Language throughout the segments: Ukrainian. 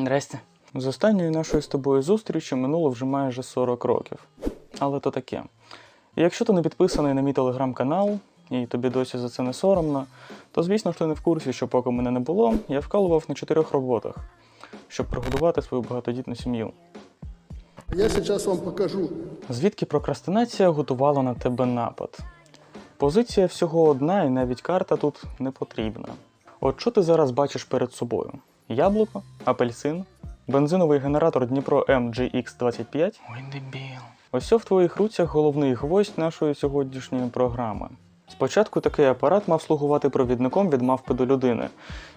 Здрасте. З останньої нашої з тобою зустрічі минуло вже майже 40 років. Але то таке. Якщо ти не підписаний на мій телеграм-канал, і тобі досі за це не соромно, то звісно ж ти не в курсі, що поки мене не було, я вкалував на чотирьох роботах, щоб прогодувати свою багатодітну сім'ю. Я сейчас вам покажу. Звідки прокрастинація готувала на тебе напад? Позиція всього одна, і навіть карта тут не потрібна. От що ти зараз бачиш перед собою? Яблуко, апельсин, бензиновий генератор Дніпро MGX25? Ой, дебіл. Ось в твоїх руцях головний гвоздь нашої сьогоднішньої програми. Спочатку такий апарат мав слугувати провідником від мавпи до людини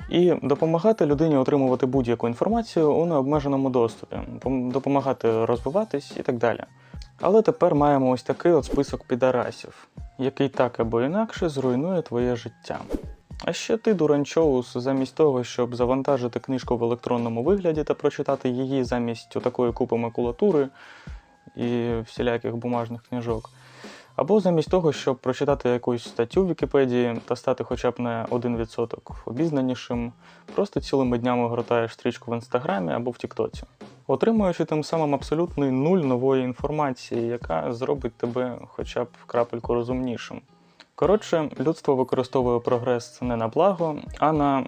і допомагати людині отримувати будь-яку інформацію у необмеженому доступі, допомагати розвиватись і так далі. Але тепер маємо ось такий от список підарасів, який так або інакше зруйнує твоє життя. А ще ти, дуранчоус, замість того, щоб завантажити книжку в електронному вигляді та прочитати її замість такої купи макулатури і всіляких бумажних книжок. Або замість того, щоб прочитати якусь статтю в Вікіпедії та стати хоча б на 1% обізнанішим, просто цілими днями гортаєш стрічку в інстаграмі або в Тіктоці, отримуючи тим самим абсолютний нуль нової інформації, яка зробить тебе хоча б крапельку розумнішим. Коротше, людство використовує прогрес не на благо, а на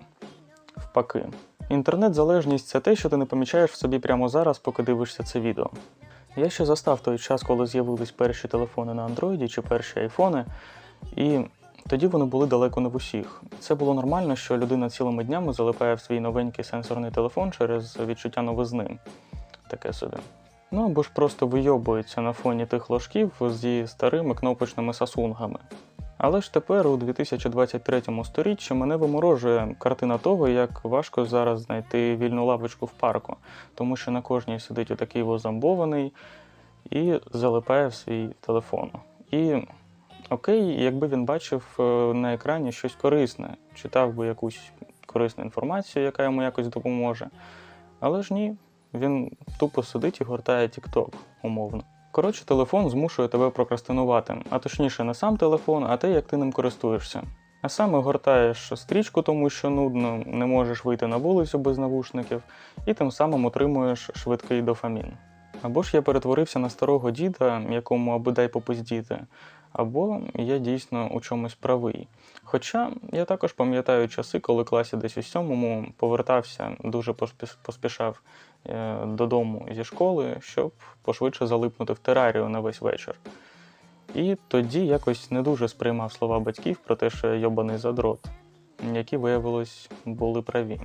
впаки. Інтернет-залежність це те, що ти не помічаєш в собі прямо зараз, поки дивишся це відео. Я ще застав той час, коли з'явились перші телефони на Андроїді чи перші айфони, і тоді вони були далеко не в усіх. Це було нормально, що людина цілими днями залипає в свій новенький сенсорний телефон через відчуття новизни. Таке собі. Ну або ж просто вийобується на фоні тих ложків зі старими кнопочними сасунгами. Але ж тепер, у 2023 сторіччі, мене виморожує картина того, як важко зараз знайти вільну лавочку в парку, тому що на кожній сидить отакий возамбований і залипає в свій телефон. І окей, якби він бачив е, на екрані щось корисне, читав би якусь корисну інформацію, яка йому якось допоможе. Але ж ні, він тупо сидить і гортає TikTok, умовно. Коротше, телефон змушує тебе прокрастинувати, а точніше не сам телефон, а те, як ти ним користуєшся. А саме гортаєш стрічку, тому що нудно, не можеш вийти на вулицю без навушників, і тим самим отримуєш швидкий дофамін. Або ж я перетворився на старого діда, якому аби дай попиздіти, або я дійсно у чомусь правий. Хоча я також пам'ятаю часи, коли класі десь у сьомому повертався, дуже поспішав додому зі школи, щоб пошвидше залипнути в терарію на весь вечір. І тоді якось не дуже сприймав слова батьків про те, що йобаний задрот, які, виявилось, були праві.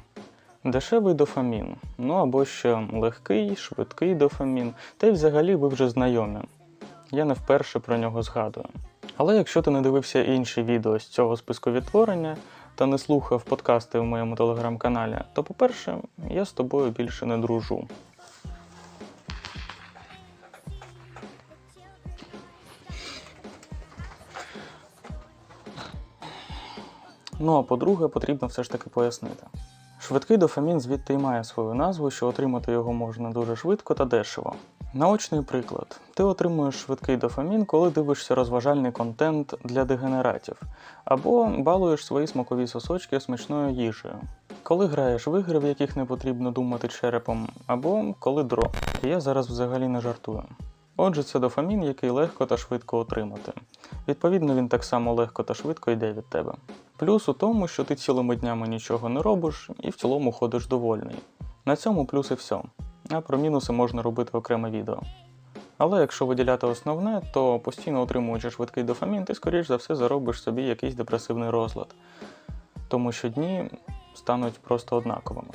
Дешевий дофамін, ну або ще легкий, швидкий дофамін, та й взагалі ви вже знайомі. Я не вперше про нього згадую. Але якщо ти не дивився інші відео з цього списку відтворення та не слухав подкасти в моєму телеграм-каналі, то, по-перше, я з тобою більше не дружу. Ну а по-друге, потрібно все ж таки пояснити. Швидкий дофамін звідти й має свою назву, що отримати його можна дуже швидко та дешево. Наочний приклад: ти отримуєш швидкий дофамін, коли дивишся розважальний контент для дегенератів, або балуєш свої смакові сосочки смачною їжею. Коли граєш в ігри, в яких не потрібно думати черепом, або коли дро. Я зараз взагалі не жартую. Отже, це дофамін, який легко та швидко отримати. Відповідно, він так само легко та швидко йде від тебе. Плюс у тому, що ти цілими днями нічого не робиш і в цілому ходиш довольний. На цьому плюс і все. А про мінуси можна робити окреме відео. Але якщо виділяти основне, то постійно отримуючи швидкий дофамін, ти скоріш за все заробиш собі якийсь депресивний розлад. Тому що дні стануть просто однаковими.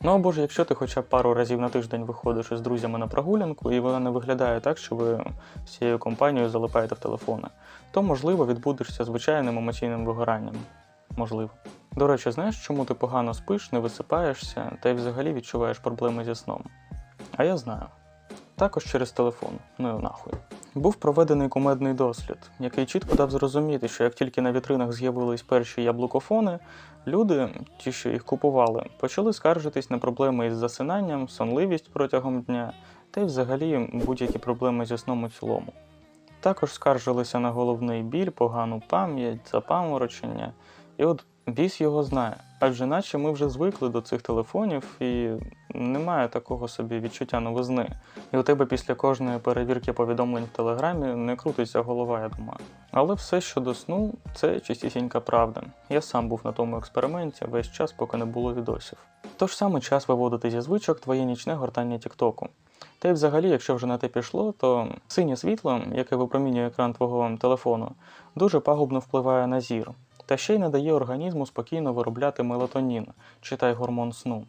Ну або ж якщо ти хоча б пару разів на тиждень виходиш із друзями на прогулянку, і вона не виглядає так, що ви всією компанією залипаєте в телефони, то можливо відбудешся звичайним емоційним вигоранням. Можливо. До речі, знаєш, чому ти погано спиш, не висипаєшся та й взагалі відчуваєш проблеми зі сном? А я знаю. Також через телефон, ну і нахуй. Був проведений кумедний дослід, який чітко дав зрозуміти, що як тільки на вітринах з'явились перші яблукофони, люди, ті, що їх купували, почали скаржитись на проблеми із засинанням, сонливість протягом дня та й взагалі будь-які проблеми зі сном у цілому. Також скаржилися на головний біль, погану пам'ять, запаморочення, і от біс його знає. Адже наче ми вже звикли до цих телефонів і немає такого собі відчуття новизни. І у тебе після кожної перевірки повідомлень в телеграмі не крутиться голова, я думаю. Але все щодо сну це чистісінька правда. Я сам був на тому експерименті весь час, поки не було відосів. Тож саме час виводити зі звичок твоє нічне гортання Тіктоку. Та й взагалі, якщо вже на те пішло, то синє світло, яке випромінює екран твого телефону, дуже пагубно впливає на зір, та ще й не дає організму спокійно виробляти мелатонін, читай гормон сну.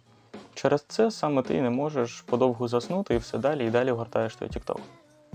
Через це саме ти не можеш подовгу заснути і все далі і далі гортаєш той TikTok.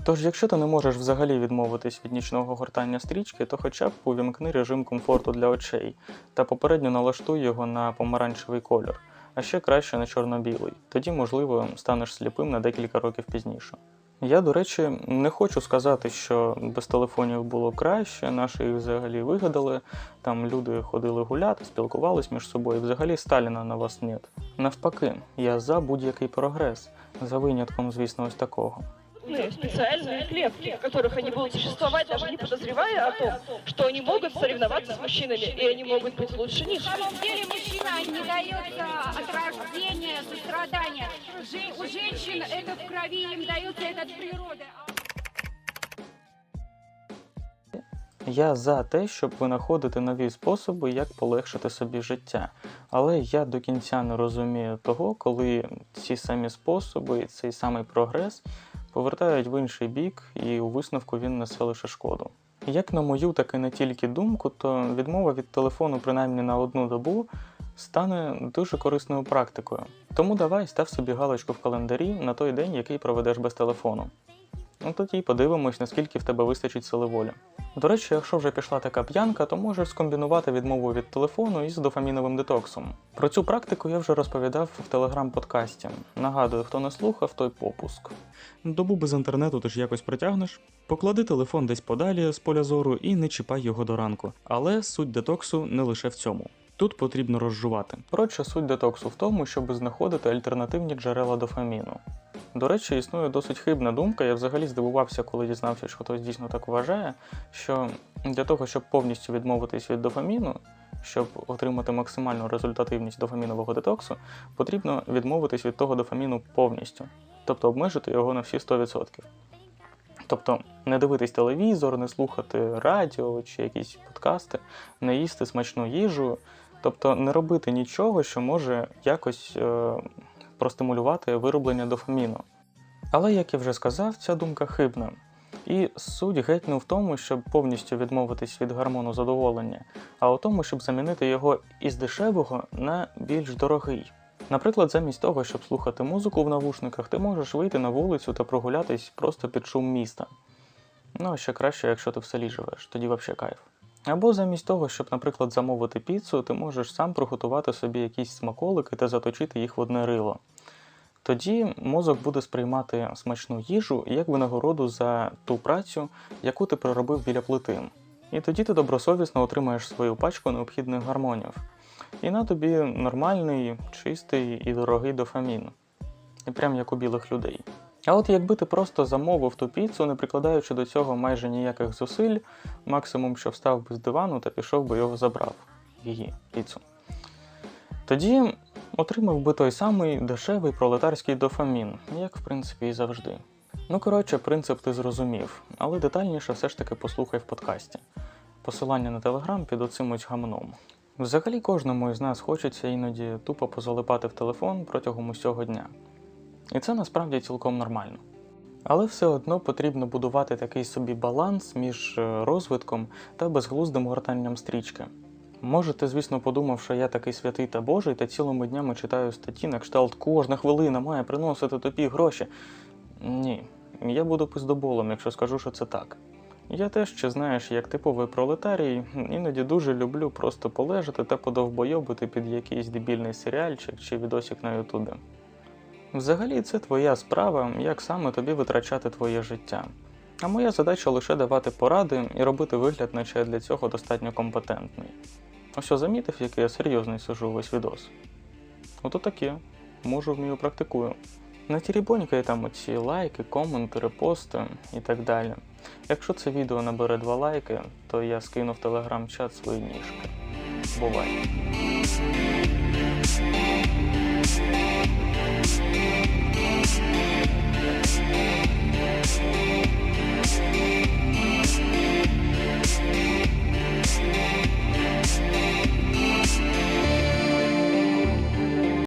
Тож, якщо ти не можеш взагалі відмовитись від нічного гортання стрічки, то хоча б увімкни режим комфорту для очей та попередньо налаштуй його на помаранчевий кольор, а ще краще на чорно-білий. Тоді, можливо, станеш сліпим на декілька років пізніше. Я, до речі, не хочу сказати, що без телефонів було краще, наші їх взагалі вигадали. Там люди ходили гуляти, спілкувались між собою. Взагалі Сталіна на вас нет. Навпаки, я за будь-який прогрес, за винятком, звісно, ось такого крупные специальные клетки, в которых они будут существовать, даже не подозревая о том, что они могут соревноваться с мужчинами, и они могут быть лучше них. На самом деле мужчина не дается от рождения сострадания. Же- у женщин это в крови, им дается это от природы. Я за те, щоб винаходити нові способи, як полегшити собі життя. Але я до кінця не розумію того, коли ці самі способи і цей самий прогрес повертають в інший бік, і у висновку він несе лише шкоду. Як на мою, так і не тільки думку, то відмова від телефону принаймні на одну добу стане дуже корисною практикою. Тому давай став собі галочку в календарі на той день, який проведеш без телефону. Ну тоді й подивимось, наскільки в тебе вистачить сили волі. До речі, якщо вже пішла така п'янка, то можеш скомбінувати відмову від телефону із дофаміновим детоксом. Про цю практику я вже розповідав в телеграм-подкасті. Нагадую, хто не слухав, той попуск. Добу без інтернету ти ж якось притягнеш. Поклади телефон десь подалі з поля зору і не чіпай його до ранку. Але суть детоксу не лише в цьому. Тут потрібно розжувати. Коротше, суть детоксу в тому, щоб знаходити альтернативні джерела дофаміну. До речі, існує досить хибна думка. Я взагалі здивувався, коли дізнався, що хтось дійсно так вважає, що для того, щоб повністю відмовитись від дофаміну, щоб отримати максимальну результативність дофамінового детоксу, потрібно відмовитись від того дофаміну повністю, тобто обмежити його на всі 100%. Тобто не дивитись телевізор, не слухати радіо чи якісь подкасти, не їсти смачну їжу, тобто не робити нічого, що може якось е, простимулювати вироблення дофаміну. Але, як я вже сказав, ця думка хибна. І суть геть не в тому, щоб повністю відмовитись від гормону задоволення, а у тому, щоб замінити його із дешевого на більш дорогий. Наприклад, замість того, щоб слухати музику в навушниках, ти можеш вийти на вулицю та прогулятись просто під шум міста. Ну, а ще краще, якщо ти в селі живеш, тоді взагалі кайф. Або замість того, щоб, наприклад, замовити піцу, ти можеш сам приготувати собі якісь смаколики та заточити їх в одне рило. Тоді мозок буде сприймати смачну їжу як винагороду за ту працю, яку ти проробив біля плити. І тоді ти добросовісно отримаєш свою пачку необхідних гормонів. І на тобі нормальний, чистий і дорогий дофамін. І прям як у білих людей. А от якби ти просто замовив ту піцу, не прикладаючи до цього майже ніяких зусиль, максимум, що встав би з дивану та пішов би його забрав. Її піцу. Тоді отримав би той самий дешевий пролетарський дофамін, як в принципі і завжди. Ну коротше, принцип ти зрозумів, але детальніше все ж таки послухай в подкасті. Посилання на телеграм під оцим ось гамном. Взагалі кожному із нас хочеться іноді тупо позалипати в телефон протягом усього дня. І це насправді цілком нормально. Але все одно потрібно будувати такий собі баланс між е, розвитком та безглуздим гортанням стрічки. Може, ти, звісно, подумав, що я такий святий та божий, та цілими днями читаю статті на кшталт кожна хвилина має приносити тобі гроші. Ні, я буду пиздоболом, якщо скажу, що це так. Я теж, чи знаєш, як типовий пролетарій, іноді дуже люблю просто полежати та подовбойобити під якийсь дебільний серіальчик чи відосик на Ютубі. Взагалі, це твоя справа, як саме тобі витрачати твоє життя. А моя задача лише давати поради і робити вигляд, наче я для цього достатньо компетентний. А що, замітив, який я серйозний сижу весь відос? Ото таке. Можу вмію практикую. Не тірібонькає там оці лайки, коменти, репости і так далі. Якщо це відео набере два лайки, то я скину в телеграм-чат свої ніжки. Бувай!